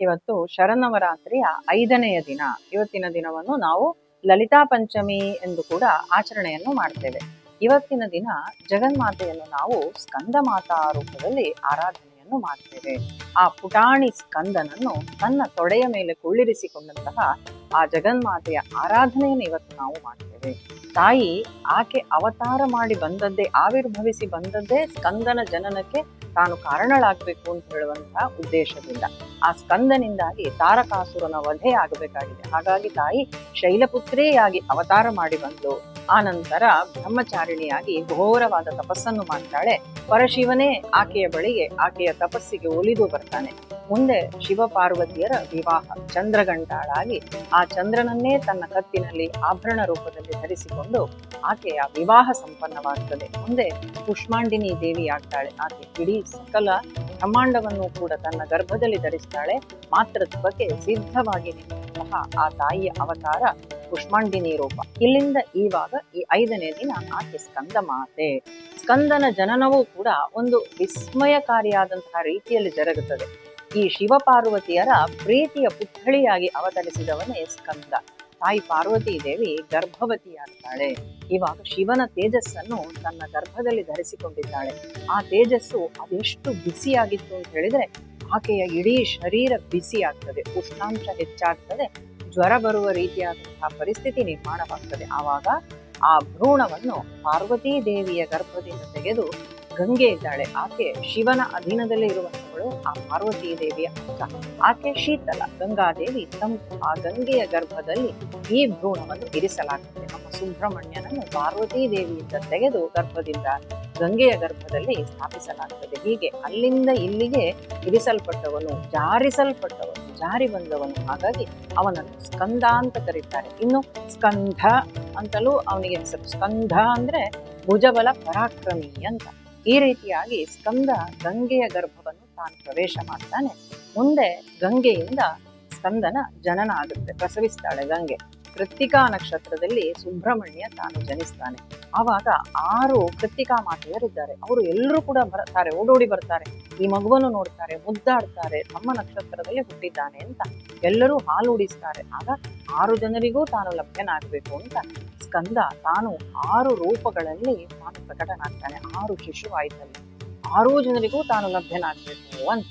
ಇವತ್ತು ಶರನ್ನವರಾತ್ರಿಯ ಐದನೆಯ ದಿನ. ಇವತ್ತಿನ ದಿನವನ್ನು ನಾವು ಲಲಿತಾ ಪಂಚಮಿ ಎಂದು ಕೂಡ ಆಚರಣೆಯನ್ನು ಮಾಡ್ತೇವೆ. ಇವತ್ತಿನ ದಿನ ಜಗನ್ಮಾತೆಯನ್ನು ನಾವು ಸ್ಕಂದ ಮಾತಾ ರೂಪದಲ್ಲಿ ಆರಾಧನೆಯನ್ನು ಮಾಡ್ತೇವೆ. ಆ ಪುಟಾಣಿ ಸ್ಕಂದನನ್ನು ತನ್ನ ತೊಡೆಯ ಮೇಲೆ ಕುಳ್ಳಿರಿಸಿಕೊಂಡಂತಹ ಆ ಜಗನ್ಮಾತೆಯ ಆರಾಧನೆಯನ್ನು ಇವತ್ತು ನಾವು ಮಾಡ್ತೇವೆ. ತಾಯಿ ಆಕೆ ಅವತಾರ ಮಾಡಿ ಬಂದದ್ದೇ, ಆವಿರ್ಭವಿಸಿ ಬಂದದ್ದೇ ಸ್ಕಂದನ ಜನನಕ್ಕೆ ತಾನು ಕಾರಣಳಾಗಬೇಕು ಅಂತ ಹೇಳುವಂತಹ ಉದ್ದೇಶದಿಂದ ಆ ಸ್ಕಂದನಿಂದಾಗಿ ತಾರಕಾಸುರನ ವಧೆ ಆಗಬೇಕಾಗಿದೆ. ಹಾಗಾಗಿ ತಾಯಿ ಶೈಲಪುತ್ರೇಯಾಗಿ ಅವತಾರ ಮಾಡಿ ಬಂದು ಆ ನಂತರ ಬ್ರಹ್ಮಚಾರಿಣಿಯಾಗಿ ಘೋರವಾದ ತಪಸ್ಸನ್ನು ಮಾಡ್ತಾಳೆ. ಪರಶಿವನೇ ಆಕೆಯ ಬಳಿಗೆ ಆಕೆಯ ತಪಸ್ಸಿಗೆ ಒಲಿದು ಬರ್ತಾನೆ. ಮುಂದೆ ಶಿವ ಪಾರ್ವತಿಯರ ವಿವಾಹ. ಚಂದ್ರಗಂಟಾಳಾಗಿ ಆ ಚಂದ್ರನನ್ನೇ ತನ್ನ ಕತ್ತಿನಲ್ಲಿ ಆಭರಣ ರೂಪದಲ್ಲಿ ಧರಿಸಿಕೊಂಡು ಆಕೆಯ ವಿವಾಹ ಸಂಪನ್ನವಾಗುತ್ತದೆ ಮುಂದೆ ಕುಷ್ಮಾಂಡಿನಿ ದೇವಿ ಆಗ್ತಾಳೆ ಆಕೆ ಇಡೀ ಸಕಲ ಬ್ರಹ್ಮಾಂಡವನ್ನು ಕೂಡ ತನ್ನ ಗರ್ಭದಲ್ಲಿ ಧರಿಸ್ತಾಳೆ. ಮಾತೃತ್ವಕ್ಕೆ ಸಿದ್ಧವಾಗಿ ನಿಂತಹ ಆ ತಾಯಿಯ ಅವತಾರ ಕುಷ್ಮಾಂಡಿನಿ ರೂಪ. ಇಲ್ಲಿಂದ ಈವಾಗ ಈ ಐದನೇ ದಿನ ಆಕೆ ಸ್ಕಂದ ಮಾತೆ. ಸ್ಕಂದನ ಜನನವೂ ಕೂಡ ಒಂದು ವಿಸ್ಮಯಕಾರಿಯಾದಂತಹ ರೀತಿಯಲ್ಲಿ ಜರುಗುತ್ತದೆ. ಈ ಶಿವಪಾರ್ವತಿಯರ ಪ್ರೀತಿಯ ಪುತ್ಥಳಿಯಾಗಿ ಅವತರಿಸಿದವನೇ ಸ್ಕಂದ. ತಾಯಿ ಪಾರ್ವತಿ ದೇವಿ ಗರ್ಭವತಿಯಾಗ್ತಾಳೆ ಇವಾಗ ಶಿವನ ತೇಜಸ್ಸನ್ನು ತನ್ನ ಗರ್ಭದಲ್ಲಿ ಧರಿಸಿಕೊಂಡಿದ್ದಾಳೆ. ಆ ತೇಜಸ್ಸು ಅದೆಷ್ಟು ಬಿಸಿಯಾಗಿತ್ತು ಅಂತ ಹೇಳಿದ್ರೆ ಆಕೆಯ ಇಡೀ ಶರೀರ ಬಿಸಿಯಾಗ್ತದೆ. ಉಷ್ಣಾಂಶ ಹೆಚ್ಚಾಗ್ತದೆ. ಜ್ವರ ಬರುವ ರೀತಿಯಾದಂತಹ ಪರಿಸ್ಥಿತಿ ನಿರ್ಮಾಣವಾಗ್ತದೆ. ಆವಾಗ ಆ ಭ್ರೂಣವನ್ನು ಪಾರ್ವತೀ ದೇವಿಯ ಗರ್ಭದಿಂದ ತೆಗೆದು ಗಂಗೆ ಇದ್ದಾಳೆ. ಆಕೆ ಶಿವನ ಅಧೀನದಲ್ಲೇ ಇರುವಂತವಳು ಆ ಪಾರ್ವತಿ ದೇವಿಯ ಅಕ್ಕ ಆಕೆ ಶೀತಲ, ಗಂಗಾದೇವಿ ತಂಪು ಆ ಗಂಗೆಯ ಗರ್ಭದಲ್ಲಿ ಈ ಭ್ರೂಣವನ್ನು ಇರಿಸಲಾಗುತ್ತೆ. ನಮ್ಮ ಸುಬ್ರಹ್ಮಣ್ಯನನ್ನು ಪಾರ್ವತಿ ದೇವಿಯಿಂದ ತೆಗೆದು ಗರ್ಭದಿಂದ ಗಂಗೆಯ ಗರ್ಭದಲ್ಲಿ ಸ್ಥಾಪಿಸಲಾಗುತ್ತದೆ ಹೀಗೆ ಅಲ್ಲಿಂದ ಇಲ್ಲಿಗೆ ಇರಿಸಲ್ಪಟ್ಟವನು, ಜಾರಿಸಲ್ಪಟ್ಟವನು, ಜಾರಿ ಬಂದವನು. ಹಾಗಾಗಿ ಅವನನ್ನು ಸ್ಕಂದ ಅಂತ ಕರೀತಾರೆ. ಇನ್ನು ಸ್ಕಂಧ ಅಂತಲೂ ಅವನಿಗೆ ಹೆಸರು ಸ್ಕಂಧ ಅಂದ್ರೆ ಭುಜಬಲ ಪರಾಕ್ರಮಿ ಅಂತ. ಈ ರೀತಿಯಾಗಿ ಸ್ಕಂದ ಗಂಗೆಯ ಗರ್ಭವನ್ನು ತಾನು ಪ್ರವೇಶ ಮಾಡ್ತಾನೆ. ಮುಂದೆ ಗಂಗೆಯಿಂದ ಸ್ಕಂದನ ಜನನ ಆಗುತ್ತೆ ಪ್ರಸವಿಸ್ತಾಳೆ ಗಂಗೆ. ಕೃತ್ತಿಕಾ ನಕ್ಷತ್ರದಲ್ಲಿ ಸುಬ್ರಹ್ಮಣ್ಯ ತಾನು ಜನಿಸ್ತಾನೆ. ಆವಾಗ ಆರು ಕೃತ್ತಿಕಾ ಮಾತೆಯರಿದ್ದಾರೆ. ಅವರು ಎಲ್ಲರೂ ಕೂಡ ಬರ್ತಾರೆ, ಓಡೋಡಿ ಬರ್ತಾರೆ. ಈ ಮಗುವನ್ನು ನೋಡ್ತಾರೆ, ಮುದ್ದಾಡ್ತಾರೆ, ತಮ್ಮ ನಕ್ಷತ್ರದಲ್ಲಿ ಹುಟ್ಟಿದ್ದಾನೆ ಅಂತ. ಎಲ್ಲರೂ ಹಾಲು ಉಡಿಸ್ತಾರೆ ಆಗ ಆರು ಜನರಿಗೂ ತಾನು ಲಭ್ಯನಾಗಬೇಕು ಅಂತ ಸ್ಕಂದ ತಾನು ಆರು ರೂಪಗಳಲ್ಲಿ ತಾನು ಪ್ರಕಟನಾಗ್ತಾನೆ. ಆರು ಶಿಶುವಾಯಿತಲ್ಲಿ ಆರು ಜನರಿಗೂ ತಾನು ಲಭ್ಯನಾಗಬೇಕು ಅಂತ.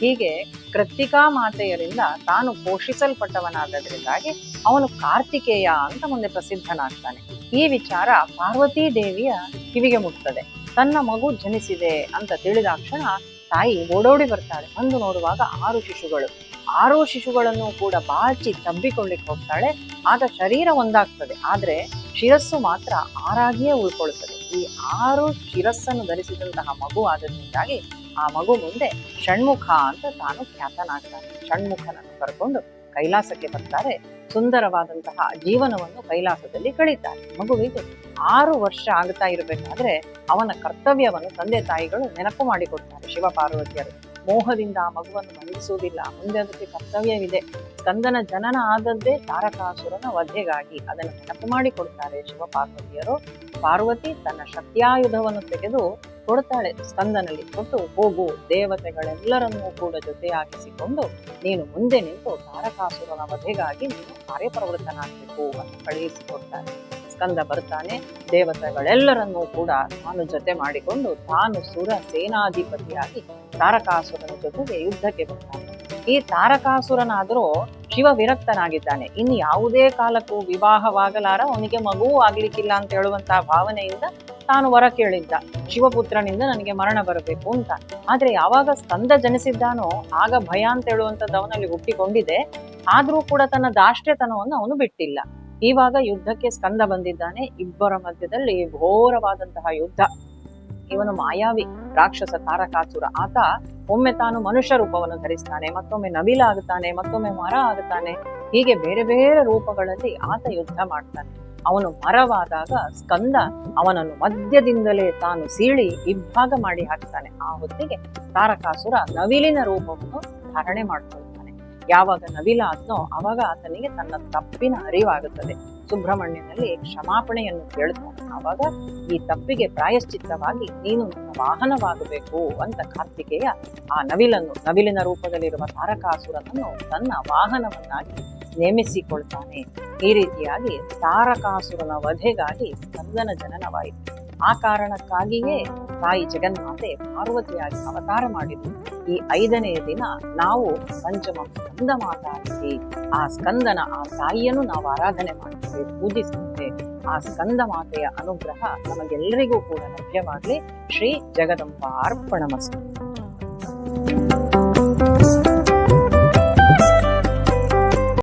ಹೀಗೆ ಕೃತ್ತಿಕಾ ಮಾತೆಯರಿಂದ ತಾನು ಪೋಷಿಸಲ್ಪಟ್ಟವನಾದದ್ರಿಂದಾಗಿ ಅವನು ಕಾರ್ತಿಕೇಯ ಅಂತ ಮುಂದೆ ಪ್ರಸಿದ್ಧನಾಗ್ತಾನೆ. ಈ ವಿಚಾರ ಪಾರ್ವತೀ ದೇವಿಯ ಕಿವಿಗೆ ಮುಟ್ತದೆ. ತನ್ನ ಮಗು ಜನಿಸಿದೆ ಅಂತ ತಿಳಿದಾಕ್ಷಣ ತಾಯಿ ಓಡೋಡಿ ಬರ್ತಾಳೆ ಬಂದು ನೋಡುವಾಗ ಆರು ಶಿಶುಗಳು. ಆರು ಶಿಶುಗಳನ್ನು ಕೂಡ ಬಾಚಿ ತಬ್ಬಿಕೊಳ್ಳಿಕ್ಕೆ ಹೋಗ್ತಾಳೆ. ಆಗ ಶರೀರ ಒಂದಾಗ್ತದೆ. ಆದರೆ ಶಿರಸ್ಸು ಮಾತ್ರ ಆರಾಗಿಯೇ ಉಳ್ಕೊಳ್ಳುತ್ತದೆ. ಈ ಆರು ಶಿರಸ್ಸನ್ನು ಧರಿಸಿದಂತಹ ಮಗು ಆದ್ರಿಂದಾಗಿ ಆ ಮಗು ಮುಂದೆ ಷಣ್ಮುಖ ಅಂತ ತಾನು ಖ್ಯಾತನಾಗ್ತಾನೆ. ಷಣ್ಮುಖನನ್ನು ಕರ್ಕೊಂಡು ಕೈಲಾಸಕ್ಕೆ ಬರ್ತಾರೆ. ಸುಂದರವಾದಂತಹ ಜೀವನವನ್ನು ಕೈಲಾಸದಲ್ಲಿ ಕಳೀತಾರೆ. ಮಗುವಿಗೆ ಆರು ವರ್ಷ ಆಗ್ತಾ ಇರಬೇಕಾದ್ರೆ ಅವನ ಕರ್ತವ್ಯವನ್ನು ತಂದೆ ತಾಯಿಗಳು ನೆನಪು ಮಾಡಿಕೊಡ್ತಾರೆ ಶಿವ ಪಾರ್ವತಿಯರು ಮೋಹದಿಂದ ಆ ಮಗುವನ್ನು ಮಲಗಿಸುವುದಿಲ್ಲ ಮುಂದೆ ಅದಕ್ಕೆ ಕರ್ತವ್ಯವಿದೆ. ಸ್ಕಂದನ ಜನನ ಆದದ್ದೇ ತಾರಕಾಸುರನ ವಧೆಗಾಗಿ ಅದನ್ನು ನೆನಪು ಮಾಡಿಕೊಡ್ತಾರೆ ಶಿವ ಪಾರ್ವತಿಯರು ಪಾರ್ವತಿ ತನ್ನ ಶಕ್ತಿಯಾಯುಧವನ್ನು ತೆಗೆದು ಕೊಡ್ತಾಳೆ ಸ್ಕಂದನಲ್ಲಿ ಕೊಟ್ಟು, ಹೋಗು, ದೇವತೆಗಳೆಲ್ಲರನ್ನೂ ಕೂಡ ಜೊತೆಯಾಗಿಸಿಕೊಂಡು ನೀನು ಮುಂದೆ ನಿಂತು ತಾರಕಾಸುರನ ವಧೆಗಾಗಿ ನೀನು ಕಾರ್ಯಪ್ರವೃತ್ತನಾಗಬೇಕು ಅಂತ ಕಳುಹಿಸಿಕೊಡ್ತಾನೆ ಸ್ಕಂದ ಬರ್ತಾನೆ. ದೇವತೆಗಳೆಲ್ಲರನ್ನೂ ಕೂಡ ತಾನು ಜೊತೆ ಮಾಡಿಕೊಂಡು ತಾನು ಸುರ ಸೇನಾಧಿಪತಿಯಾಗಿ ತಾರಕಾಸುರನ ಜೊತೆಗೆ ಯುದ್ಧಕ್ಕೆ ಬರ್ತಾನೆ. ಈ ತಾರಕಾಸುರನಾದರೂ ಶಿವ ವಿರಕ್ತನಾಗಿದ್ದಾನೆ. ಇನ್ನು ಯಾವುದೇ ಕಾಲಕ್ಕೂ ವಿವಾಹವಾಗಲಾರ ಅವನಿಗೆ ಮಗುವೂ ಆಗ್ಲಿಕ್ಕಿಲ್ಲ ಅಂತ ಹೇಳುವಂತಹ ಭಾವನೆಯಿಂದ ತಾನು ವರ ಕೇಳಿದ್ದ ಶಿವಪುತ್ರನಿಂದ ನನಗೆ ಮರಣ ಬರಬೇಕು ಅಂತ. ಆದ್ರೆ ಯಾವಾಗ ಸ್ಕಂದ ಜನಿಸಿದ್ದಾನೋ ಆಗ ಭಯ ಅಂತ ಹೇಳುವಂಥದ್ದು ಅವನಲ್ಲಿ ಹುಟ್ಟಿಕೊಂಡಿದೆ. ಆದ್ರೂ ಕೂಡ ತನ್ನ ದಾಷ್ಟ್ಯತನವನ್ನು ಅವನು ಬಿಟ್ಟಿಲ್ಲ. ಇವಾಗ ಯುದ್ಧಕ್ಕೆ ಸ್ಕಂದ ಬಂದಿದ್ದಾನೆ. ಇಬ್ಬರ ಮಧ್ಯದಲ್ಲಿ ಘೋರವಾದಂತಹ ಯುದ್ಧ. ಇವನು ಮಾಯಾವಿ, ರಾಕ್ಷಸ ತಾರಕಾಸುರ. ಆತ ಒಮ್ಮೆ ತಾನು ಮನುಷ್ಯ ರೂಪವನ್ನು ಧರಿಸ್ತಾನೆ, ಮತ್ತೊಮ್ಮೆ ನವಿಲ ಆಗುತ್ತಾನೆ, ಮತ್ತೊಮ್ಮೆ ಮರ ಆಗುತ್ತಾನೆ. ಹೀಗೆ ಬೇರೆ ಬೇರೆ ರೂಪಗಳಲ್ಲಿ ಆತ ಯುದ್ಧ ಮಾಡ್ತಾನೆ. ಅವನು ಮರವಾದಾಗ ಸ್ಕಂದ ಅವನನ್ನು ಮಧ್ಯದಿಂದಲೇ ತಾನು ಸೀಳಿ ಇಬ್ಬಾಗ ಮಾಡಿ ಹಾಕ್ತಾನೆ ಆ ಹೊತ್ತಿಗೆ ತಾರಕಾಸುರ ನವಿಲಿನ ರೂಪವನ್ನು ಧಾರಣೆ ಮಾಡ್ಕೊಳ್ತಾನೆ ಯಾವಾಗ ನವಿಲ ಆದ್ನೋ ಅವಾಗ ಆತನಿಗೆ ತನ್ನ ತಪ್ಪಿನ ಅರಿವಾಗುತ್ತದೆ. ಸುಬ್ರಹ್ಮಣ್ಯನಲ್ಲಿ ಕ್ಷಮಾಪಣೆಯನ್ನು ಕೇಳ್ತಾನೆ ಆವಾಗ ಈ ತಪ್ಪಿಗೆ ಪ್ರಾಯಶ್ಚಿತ್ತವಾಗಿ ನೀನು ನನ್ನ ವಾಹನವಾಗಬೇಕು ಅಂತ ಕಾರ್ತಿಕೇಯ ಆ ನವಿಲನ್ನು, ನವಿಲಿನ ರೂಪದಲ್ಲಿರುವ ತಾರಕಾಸುರನನ್ನು ತನ್ನ ವಾಹನವನ್ನಾಗಿ ನೇಮಿಸಿಕೊಳ್ತಾನೆ. ಈ ರೀತಿಯಾಗಿ ತಾರಕಾಸುರನ ವಧೆಗಾಗಿ ಸ್ಕಂದನ ಜನನವಾಯಿತು. ಆ ಕಾರಣಕ್ಕಾಗಿಯೇ ತಾಯಿ ಜಗನ್ಮಾತೆ ಪಾರ್ವತಿಯಾಗಿ ಅವತಾರ ಮಾಡಿದ್ರು ಈ ಐದನೆಯ ದಿನ ನಾವು ಪಂಚಮ ಸ್ಕಂದ ಮಾತಾಡಿಸಿ ಆ ಸ್ಕಂದನ, ಆ ತಾಯಿಯನ್ನು ನಾವು ಆರಾಧನೆ ಮಾಡುತ್ತೇವೆ ಪೂಜಿಸುತ್ತೇವೆ. ಆ ಸ್ಕಂದ ಮಾತೆಯ ಅನುಗ್ರಹ ನಮಗೆಲ್ಲರಿಗೂ ಕೂಡ ಲಭ್ಯವಾಗಲಿ. ಶ್ರೀ ಜಗದಂಬ ಅರ್ಪಣಮಸ್ತು